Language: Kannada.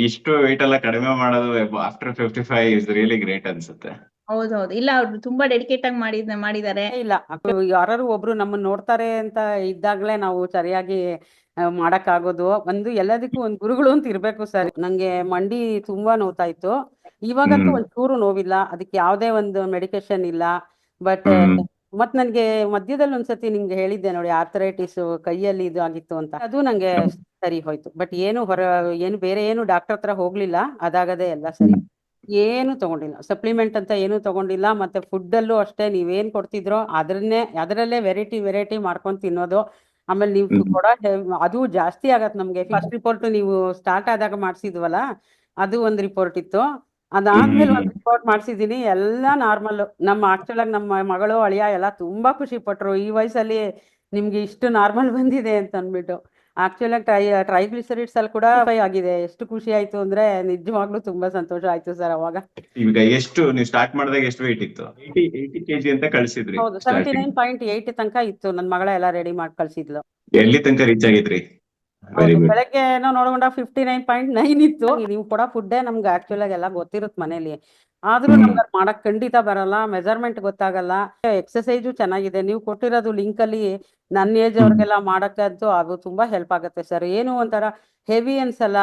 ಇಷ್ಟು weight ಎಲ್ಲ ಕಡಿಮೆ ಮಾಡೋದು after fifty five is really great ಅನ್ಸುತ್ತೆ. ಹೌದೌದು. ಇಲ್ಲ ಅವ್ರು ತುಂಬಾ ಡೆಡಿಕೇಟ್ ಆಗಿ ಮಾಡಿದ ಮಾಡಿದ್ದಾರೆ ಇಲ್ಲ. ಯಾರು ಒಬ್ರು ನಮ್ಮನ್ನ ನೋಡ್ತಾರೆ ಅಂತ ಇದ್ದಾಗ್ಲೇ ನಾವು ಸರಿಯಾಗಿ ಮಾಡಕ್ ಮಾಡಕ್ಕಾಗೋದು. ಒಂದು ಎಲ್ಲದಕ್ಕೂ ಒಂದ್ ಗುರುಗಳು ಅಂತ ಇರ್ಬೇಕು ಸರ್. ನಂಗೆ ಮಂಡಿ ತುಂಬಾ ನೋವ್ತಾ ಇತ್ತು ಇವಾಗಂತೂ ಒಂದ್ ಚೂರು ನೋವಿಲ್ಲ. ಅದಕ್ಕೆ ಯಾವ್ದೇ ಒಂದು ಮೆಡಿಕೇಶನ್ ಇಲ್ಲ. ಬಟ್. ಮತ್ ನನ್ಗೆ ಮಧ್ಯದಲ್ಲಿ ಒಂದ್ಸತಿ ನಿಮ್ಗೆ ಹೇಳಿದ್ದೆ ನೋಡಿ ಆರ್ಥರೈಟಿಸ್ ಕೈಯಲ್ಲಿ ಇದು ಆಗಿತ್ತು ಅಂತ. ಅದು ನಂಗೆ ಸರಿ ಹೋಯ್ತು. ಬಟ್ ಏನು ಹೊರ ಏನು ಬೇರೆ ಏನು ಡಾಕ್ಟರ್ ಹತ್ರ ಹೋಗ್ಲಿಲ್ಲ. ಅದಾಗದೆ ಎಲ್ಲ ಸರಿ. ಏನು ತಗೊಂಡಿಲ್ಲ. ಸಪ್ಲಿಮೆಂಟ್ ಅಂತ ಏನು ತಗೊಂಡಿಲ್ಲ. ಮತ್ತೆ ಫುಡ್ ಅಲ್ಲೂ ಅಷ್ಟೇ ನೀವೇನ್ ಕೊಡ್ತಿದ್ರೋ ಅದನ್ನೇ ಅದರಲ್ಲೇ ವೆರೈಟಿ ವೆರೈಟಿ ಮಾಡ್ಕೊಂಡ್ ತಿನ್ನೋದು. ಆಮೇಲೆ ನೀವು ಕೂಡ ಕೊಡೋ ಅದು ಜಾಸ್ತಿ ಆಗತ್ ನಮ್ಗೆ. ಫಸ್ಟ್ ರಿಪೋರ್ಟ್ ನೀವು ಸ್ಟಾರ್ಟ್ ಆದಾಗ ಮಾಡ್ಸಿದ್ವಲ್ಲ ಅದು ಒಂದ್ ರಿಪೋರ್ಟ್ ಇತ್ತು. ಅದಾದ್ಮೇಲೆ ಒಂದ್. ರಿಪೋರ್ಟ್ ಮಾಡ್ಸಿದೀನಿ ಎಲ್ಲ ನಾರ್ಮಲ್ ನಮ್ಮ ಆಕ್ಚುಲ್ ಆಗಿ ನಮ್ಮ ಮಗಳು ಅಳಿಯ ಎಲ್ಲ ತುಂಬಾ ಖುಷಿ ಪಟ್ರು. ಈ ವಯಸ್ಸಲ್ಲಿ ನಿಮ್ಗೆ ಇಷ್ಟು ನಾರ್ಮಲ್ ಬಂದಿದೆ ಅಂತ ಅಂದ್ಬಿಟ್ಟು. ಆಕ್ಚುಲ್ ಆಗಿ ಟ್ರೈ ಟ್ರೈಗ್ಲಿಸರಿಡ್ಸ್ ಅಲ್ಲಿ ಕೂಡ ಬೈ ಆಗಿದೆ. ಎಷ್ಟು ಖುಷಿ ಆಯ್ತು ಅಂದ್ರೆ ನಿಜವಾಗ್ಲೂ ತುಂಬಾ ಸಂತೋಷ ಆಯ್ತು ಸರ್ ಅವಾಗ. ಈಗ ಎಷ್ಟು ನೀವು ಸ್ಟಾರ್ಟ್ ಮಾಡಿದಾಗ ಎಷ್ಟು weight ಇತ್ತು? ಏಯ್ಟಿ ಕೆಜಿ ಅಂತ ಕಳ್ಸಿದ್ರಿ ಹೌದು. ಸೆವೆಂಟಿ. ನೈನ್ ಪಾಯಿಂಟ್ ಏಯ್ಟ್ ತನಕ ಇತ್ತು. ನನ್ನ ಮಗಳ ಎಲ್ಲ ರೆಡಿ ಮಾಡಿ ಕಳ್ಸಿದ್ಲು. ಎಲ್ಲಿ ತನಕ ರೀಚ್ ಆಗಿದ್ರಿ? ಬೆಳಗ್ಗೆ ಏನೋ ನೋಡ್ಕೊಂಡ ಫಿಫ್ಟಿ ನೈನ್ ಪಾಯಿಂಟ್ ನೈನ್ ಇತ್ತು ನೀವು ಕೊಡೋ ಫುಡ್ಡೇ ನಮ್ಗೆ ಆಕ್ಚುಲ್ ಆಗಿ ಎಲ್ಲ ಗೊತ್ತಿರುತ್ತೆ ಮನೇಲಿ. ಆದ್ರೂ. ನಮ್ಗೆ ಅದ್ ಮಾಡಕ್ ಖಂಡಿತ ಬರಲ್ಲ ಮೆಜರ್ಮೆಂಟ್ ಗೊತ್ತಾಗಲ್ಲ. ಎಕ್ಸಸೈಜು ಚೆನ್ನಾಗಿದೆ. ನೀವು ಕೊಟ್ಟಿರೋದು ಲಿಂಕ್ ಅಲ್ಲಿ ನನ್ನ ಏಜ್. ಅವ್ರಿಗೆಲ್ಲ ಮಾಡಕ್ಕಂತೂ ಅದು ತುಂಬಾ ಹೆಲ್ಪ್ ಆಗುತ್ತೆ ಸರ್ ಏನು ಒಂಥರ ಹೆವಿ ಅನ್ಸಲ್ಲ.